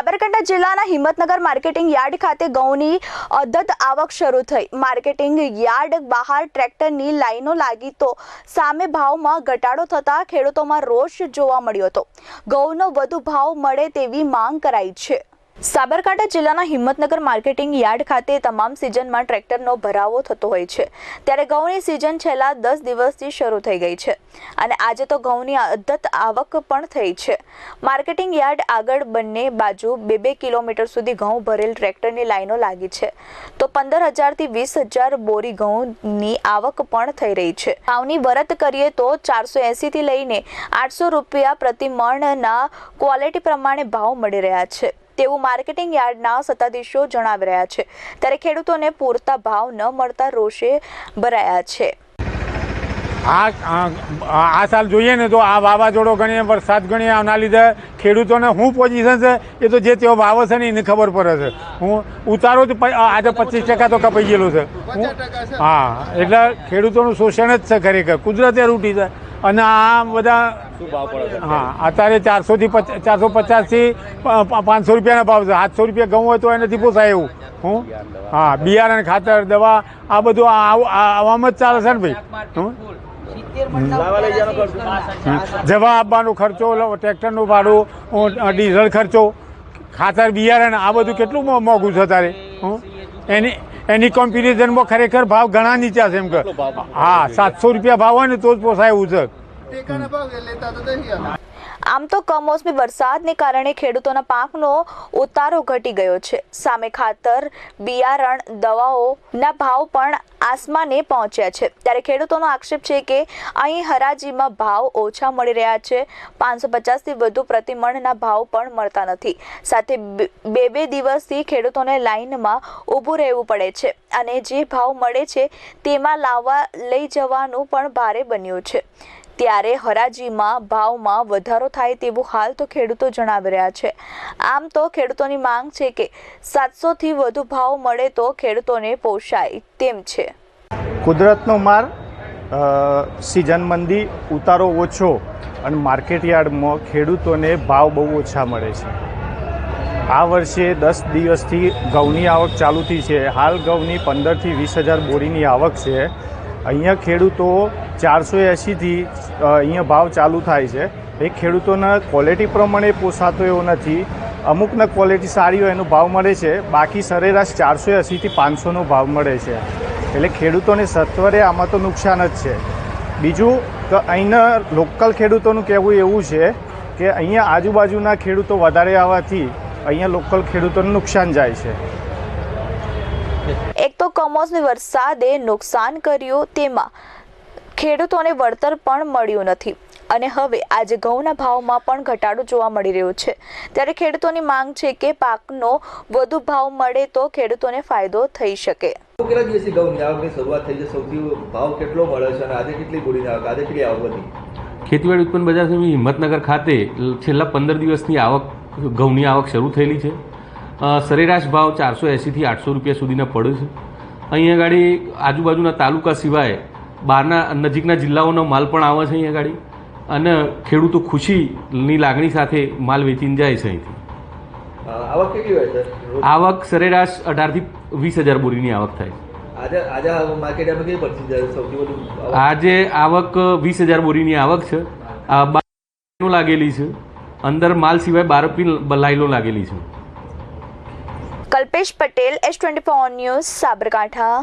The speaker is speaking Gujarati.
સાબરકાંઠા જિલ્લાના હિંમતનગર માર્કેટિંગ યાર્ડ ખાતે ઘઉંની અદત આવક શરૂ થઈ. માર્કેટિંગ યાર્ડ બહાર ટ્રેક્ટરની લાઈનો લાગી તો સામે ભાવમાં ઘટાડો થતાં ખેડૂતોમાં રોષ જોવા મળ્યો હતો. ઘઉંનો વધુ ભાવ મળે તેવી માંગ કરાઈ છે. સાબરકાંઠા જિલ્લાના હિંમતનગર માર્કેટિંગ યાર્ડ ખાતે તમામ સિઝનમાં ટ્રેક્ટરનો ભરાવો થતો હોય છે. ત્યારે ઘઉંની સિઝન છેલ્લા દસ દિવસથી શરૂ થઈ ગઈ છે અને આજે તો ઘઉંની અદ્ધત આવક પણ થઈ છે. માર્કેટિંગ યાર્ડ આગળ બંને બાજુ બે બે કિલોમીટર સુધી ઘઉં ભરેલ ટ્રેક્ટરની લાઈનો લાગી છે. તો પંદર હજારથી વીસ હજાર બોરી ઘઉંની આવક પણ થઈ રહી છે. ભાવની વરત કરીએ તો ચારસો એંસીથી લઈને આઠસો રૂપિયા પ્રતિ મણના ક્વોલિટી પ્રમાણે ભાવ મળી રહ્યા છે. તેવું માર્કેટિંગ યાર્ડના સત્તાધીશો જણાવી રહ્યા છે. ત્યારે ખેડૂતોને પૂરતા ભાવ ન મળતા રોષે ભરાયા છે. આ આ આ સાલ જોઈએ ને તો આ વાવાઝોડો ગણીએ વરસાદ ગણીએ આના લીધે ખેડૂતોને શું પોઝિશન છે એ તો જે તેઓ ભાવ છે ને એને ખબર પડે છે. હું ઉતારો જ આજે પચીસ ટકા તો કપાઈ ગયેલું છે. હું- હા એટલે ખેડૂતોનું શોષણ જ છે ખરેખર. કુદરતે રૂટી છે. અને આ બધા હા, અત્યારે ચારસોથી ચારસો પચાસથી પાંચસો રૂપિયાના ભાવ છે. સાતસો રૂપિયા ઘઉં હોય તો એનાથી પોસાય એવું. હું? હા, બિયારણ, ખાતર, દવા, આ બધું આવામાં જ ચાલે છે ને ભાઈ? જવા આપવાનો ખર્ચો ટ્રેક્ટરનું ભાડું ડીઝલ ખર્ચો, ખાતર, બિયારણ, આ બધું કેટલું મોંઘું છે તારે હં? એની એની કોમ્પિરિઝનમાં ખરેખર ભાવ ઘણા નીચા છે એમ કે હા સાતસો રૂપિયા ભાવ હોય ને તો જ પોસાય એવું છે. આમ તો કમોસમી વરસાદને કારણે ખેડૂતોના પાકનો ઉતારો ઘટી ગયો છે. સામે ખાતર, બિયારણ, દવાઓના ભાવ પણ આસમાને પહોંચ્યા છે. ત્યારે ખેડૂતોનો આક્ષેપ છે કે અહીં હરાજીમાં ભાવ ઓછા મળી રહ્યા છે. પાંચસો પચાસથી વધુ પ્રતિમણના ભાવ પણ મળતા નથી. સાથે બે બે દિવસથી ખેડૂતોને લાઇનમાં ઊભું રહેવું પડે છે અને જે ભાવ મળે છે તેમાં લાવવા લઈ જવાનું પણ ભારે બન્યું છે. ત્યારે હરાજીમાં ભાવમાં વધારો થાય તેવું હાલ તો ખેડૂતો જણાવી રહ્યા છે. આમ તો ખેડૂતોની માંગ છે કે સાતસોથી વધુ ભાવ મળે તો ખેડૂતોને પોષાય તેમ છે. કુદરતનો માર સિઝન મંદી, ઉતારો ઓછો અને માર્કેટ યાર્ડમાં ખેડૂતોને ભાવ બહુ ઓછા મળે છે. આ વર્ષે દસ દિવસથી ઘઉંની આવક ચાલુ થઈ છે. હાલ ઘઉંની પંદરથી વીસ હજાર બોરીની આવક છે. અહીંયા ખેડૂતો ચારસો એંશીથી અહીંયા ભાવ ચાલુ થાય છે. એ ખેડૂતોના ક્વોલિટી પ્રમાણે પોસાતો એવો નથી. અમુકને ક્વોલિટી સારી હોય એનો ભાવ મળે છે. બાકી સરેરાશ ચારસો એંશીથી પાંચસોનો ભાવ મળે છે. એટલે ખેડૂતોને સત્વરે આમાં તો નુકસાન જ છે. બીજું કે અહીંના લોકલ ખેડૂતોનું કહેવું એવું છે કે અહીંયા આજુબાજુના ખેડૂતો વધારે આવવાથી અહીંયા લોકલ ખેડૂતોને નુકસાન જાય છે. એક તો કમોસમી વરસાદે નુકસાન કર્યું તેમાં ખેડૂતોને વળતર પણ મળ્યું નથી. અને હવે આજે ઘઉંના ભાવમાં પણ ઘટાડો જોવા મળી રહ્યો છે. ત્યારે ખેડૂતોની માંગ છે કે પાકનો વધુ ભાવ મળે તો ખેડૂતોને ફાયદો થઈ શકે. કેટલા દિવસથી ઘઉંની આવકની શરૂઆત થઈ છે? સૌથી ભાવ કેટલો મળે છે અને આજે કેટલી બોરીની આવક આજે કેટલી આવક હતી? ખેતીવાડી ઉત્પન્ન બજાર સમિતિ હિંમતનગર ખાતે છેલ્લા પંદર દિવસની આવક ઘઉંની આવક શરૂ થયેલી છે. સરેરાશ ભાવ ચારસો એંસીથી આઠસો રૂપિયા સુધીના પડે છે. અહીંયા ગાડી આજુબાજુના તાલુકા સિવાય બહારના નજીકના જિલ્લાઓનો માલ પણ આવે છે અહીંયા ગાડી. અને ખેડૂતો ખુશીની લાગણી સાથે માલ વેચીને જાય છે અહીંથી. આવક કેટલી હોય છે? આવક સરેરાશ અઢારથી વીસ હજાર બોરીની આવક થાય આજે આવક? વીસ હજાર બોરીની આવક છે. લાગેલી છે. અંદર માલ સિવાય બાર પી લાઈનો લાગેલી છે. Kalpesh Patel S twenty news Sabarkantha